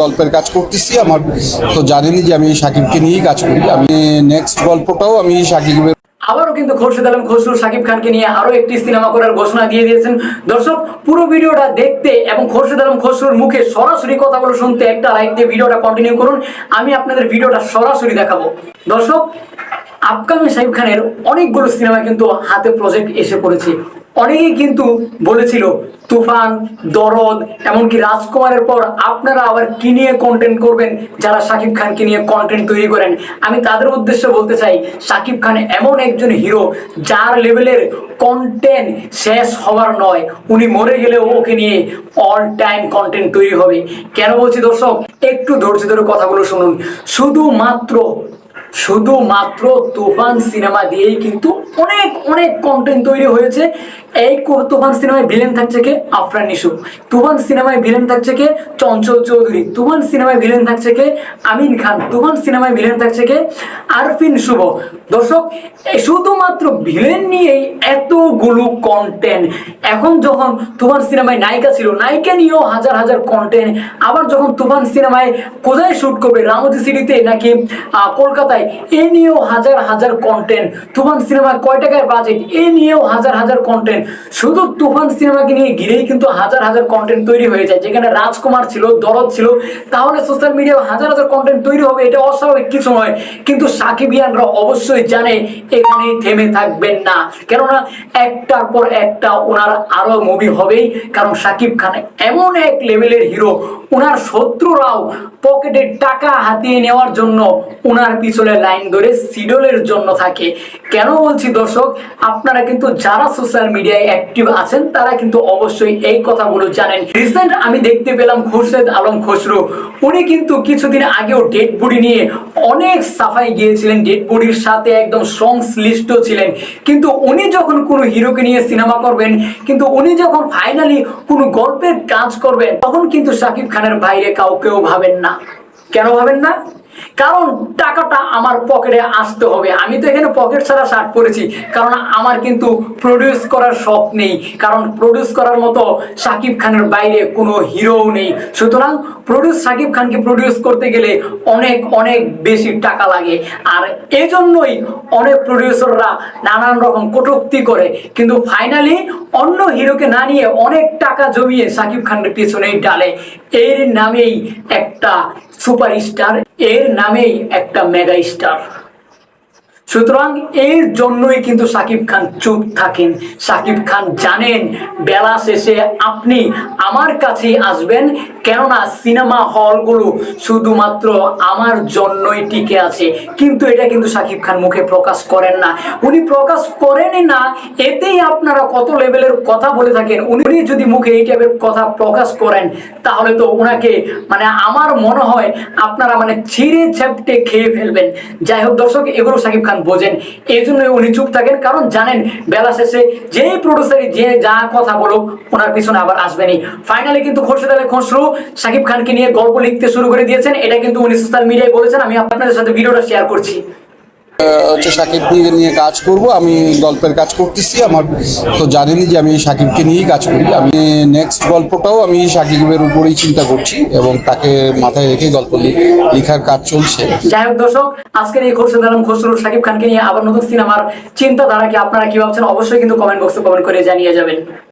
গল্পের কাজ করতেছি। আমার তো জানেনই যে আমি সাকিবকে নিয়েই কাজ করি। আমি নেক্সট গল্পটাও আমি সাকিবের আবারও কিন্তু খোরশেদ আলম খসরু শাকিব খানকে নিয়ে আরও একটি সিনেমা করার ঘোষণা দিয়ে দিয়েছেন। দর্শক, পুরো ভিডিওটা দেখতে এবং খোরশেদ আলম, খসরুর মুখে সরাসরি কথাগুলো শুনতে একটা লাইক দিয়ে ভিডিওটা কন্টিনিউ করুন। আমি আপনাদের ভিডিওটা সরাসরি দেখাবো। দর্শক আপকামিং শাকিব খানের অনেকগুলো সিনেমা কিন্তু হাতে প্রজেক্ট এসে পড়েছে। অনেকেই কিন্তু বলেছিল, তুফান, দরদ, এমনকি রাজকুমারের পর আপনারা আবার কি নিয়ে কন্টেন্ট করবেন যারা শাকিব খানকে নিয়ে কন্টেন্ট তৈরি করেন? আমি তাদের উদ্দেশ্যে বলতে চাই, শাকিব খান এমন একজন হিরো যার লেভেলের কন্টেন্ট শেষ হওয়ার নয়। উনি মরে গেলেও ওকে নিয়ে অল টাইম কন্টেন্ট তৈরি হবে। কেন বলছি দর্শক? একটু ধৈর্য ধরে কথাগুলো শুনুন। শুধুমাত্র শুধুমাত্র তুফান সিনেমা দিয়েই কিন্তু অনেক অনেক কন্টেন্ট তৈরি হয়েছে। এই তুফান সিনেমায় ভিলেন থাকছে কে? আফরান নিশু। তুফান সিনেমায় ভিলেন থাকছে কে? চঞ্চল চৌধুরী। তুফান সিনেমায় ভিলেন থাকছে কে? আমিন খান। তুফান সিনেমায় ভিলেন থাকছে কে? আরফিন শুভ। দর্শক শুধুমাত্র ভিলেন নিয়েই এতগুলো কন্টেন্ট এখন যখন তুফান সিনেমায় নায়িকা ছিল নায়িকা নিয়েও হাজার হাজার কন্টেন্ট আবার যখন তুফান সিনেমায় কোথায় শুট করবে? রামজি সিটিতে নাকি আহ, কলকাতায় এ নিয়েও হাজার হাজার কন্টেন্ট তুফান সিনেমায় কয় টাকার বাজেট এ নিয়েও হাজার হাজার কন্টেন্ট শুধু তুফান সিনেমাকে নিয়ে ঘিরেই কিন্তু হাজার হাজার কন্টেন্ট তৈরি হয়ে যায়। যেখানে রাজকুমার ছিল, দরদ ছিল, তাহলে সোশ্যাল মিডিয়ায় হাজার হাজার কন্টেন্ট তৈরি হবে, এটা অস্বাভাবিক কিছু নয়। কিন্তু সাকিবিয়ানরা অবশ্যই জানে, এখানেই থেমে থাকবেন না। কেননা, একটার পর একটা ওনার আরও মুভি হবেই। কারণ সাকিব খান এমন এক লেভেলের হিরো ওনার শত্রুরাও পকেটে টাকা হাতিয়ে নেওয়ার জন্য ওনার পিছনে লাইন ধরে সিডলের জন্য থাকে। কেন বলছি দর্শক, আপনারা কিন্তু যারা সোশ্যাল মিডিয়ায় অ্যাক্টিভ আছেন, তারা কিন্তু অবশ্যই এই কথাগুলো জানেন। রিসেন্ট আমি দেখতে পেলাম খুরশেদ আলম খসরু। উনি কিন্তু কিছুদিন আগেও ডেড বডি নিয়ে অনেক সাফাই গিয়েছিলেন। ডেড বডির সাথে একদম সংশ্লিষ্ট ছিলেন। কিন্তু উনি যখন কোনো হিরোকে নিয়ে সিনেমা করবেন, কিন্তু উনি যখন ফাইনালি কোনো গল্পের কাজ করবেন, তখন কিন্তু শাকিব খানের বাইরে কাউকেও ভাবেন না। কেন ভাবেন না? কারণ টাকাটা আমার পকেটে আসতে হবে। আমি তো এখানে পকেট ছাড়া শার্ট পরেছি। কারণ আমার কিন্তু প্রডিউস করার শখ নেই। কারণ প্রডিউস করার মতো শাকিব খানের বাইরে কোনো হিরোও নেই। সুতরাং প্রডিউস শাকিব খানকে প্রডিউস করতে গেলে অনেক অনেক বেশি টাকা লাগে। আর এজন্যই অনেক প্রডিউসাররা নানান রকম কটুক্তি করে। কিন্তু ফাইনালি অন্য হিরোকে না নিয়ে অনেক টাকা জমিয়ে শাকিব খানের পিছনেই ডালে। এর নামেই একটা সুপারস্টার এর নামেই একটা মেগা স্টার সুতরাং এর জন্যই কিন্তু সাকিব খান চুপ থাকেন। সাকিব খান জানেন, বেলা শেষে আপনি আমার কাছেই আসবেন, কেননা সিনেমা হলগুলো শুধুমাত্র আমার জন্যই টিকে আছে। কিন্তু এটা কিন্তু সাকিব খান মুখে প্রকাশ করেন না। উনি প্রকাশ করেনই না, এতেই আপনারা কত লেভেলের কথা বলে থাকেন। উনি যদি মুখে এই টাইপের কথা প্রকাশ করেন, তাহলে তো ওনাকে মানে আমার মনে হয় আপনারা মানে ছিঁড়ে ছেপটে খেয়ে ফেলবেন। যাই হোক দর্শক, এগুলো সাকিব খান বোঝেন। এই জন্য উনি চুপ থাকেন, কারণ জানেন, বেলা শেষে যে প্রডিউসারই যে যা কথা বলুক, ওনার পিছনে আবার আসবেনি ফাইনালি কিন্তু খোরশেদ আলী খসরু সাকিব খানকে নিয়ে গল্প লিখতে শুরু করে দিয়েছেন। এটা কিন্তু উনি সোশ্যাল মিডিয়ায় বলেছেন। আমি আপনাদের সাথে ভিডিওটা শেয়ার করছি। হচ্ছে সাকিবকে নিয়ে কাজ করব, আমি গল্পের কাজ করতেছি, আমার তো জানেনই যে আমি সাকিবকে নিয়েই কাজ করি। আমি নেক্সট গল্পটাও আমি সাকিবের উপরেই চিন্তা করছি এবং তাকে মাথায় রেখে গল্প লেখার কাজ চলছে। যাই হোক দর্শক, আজকের এই খোরশেদ আলম খসরু সাকিব খানকে নিয়ে আবার নতুন সিনেমার চিন্তাধারা কি আপনারা কি ভাবছেন, অবশ্যই কিন্তু কমেন্ট বক্সে কমেন্ট করে জানিয়ে যাবেন।